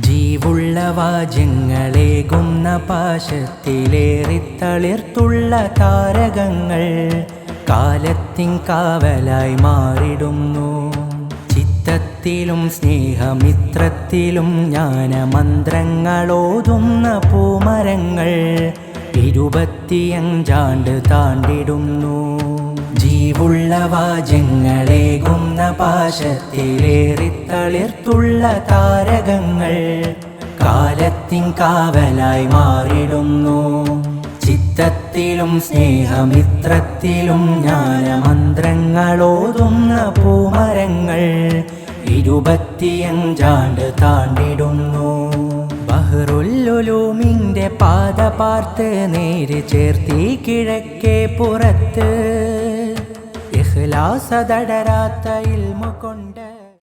ജീവുള്ള വാജ്യങ്ങളേകുന്ന പാശത്തിലേറിത്തളിർത്തുള്ള താരകങ്ങൾ കാലത്തിൻ കാവലായി മാറിടുന്നു. ചിത്തത്തിലും സ്നേഹമിത്രത്തിലും ജ്ഞാനമന്ത്രങ്ങളോതുന്ന പൂമരങ്ങൾ ഇരുപത്തിയഞ്ചാണ്ട് താണ്ടിടുന്നു. ജീവുള്ള വാജ്യങ്ങളേകുന്ന പാശത്തിലേറിത്തളിർത്തുള്ള താരകങ്ങൾ കാലത്തിൻ കാവലായി മാറിടുന്നു. ചിത്തത്തിലും സ്നേഹമിത്രത്തിലും ജ്ഞാനമന്ത്രങ്ങളോതുന്ന പൂമരങ്ങൾ ഇരുപത്തിയഞ്ചാണ്ട് താണ്ടിടുന്നു. ബഹ്റുല്ലുലൂമിന്റെ പാത പാർത്ത് നേര് ചേർത്തി കിഴക്കേ പുറത്ത് ಕೈಲಾಸದಡರಾತ ಇಲ್ಮು ಕೊಂಡ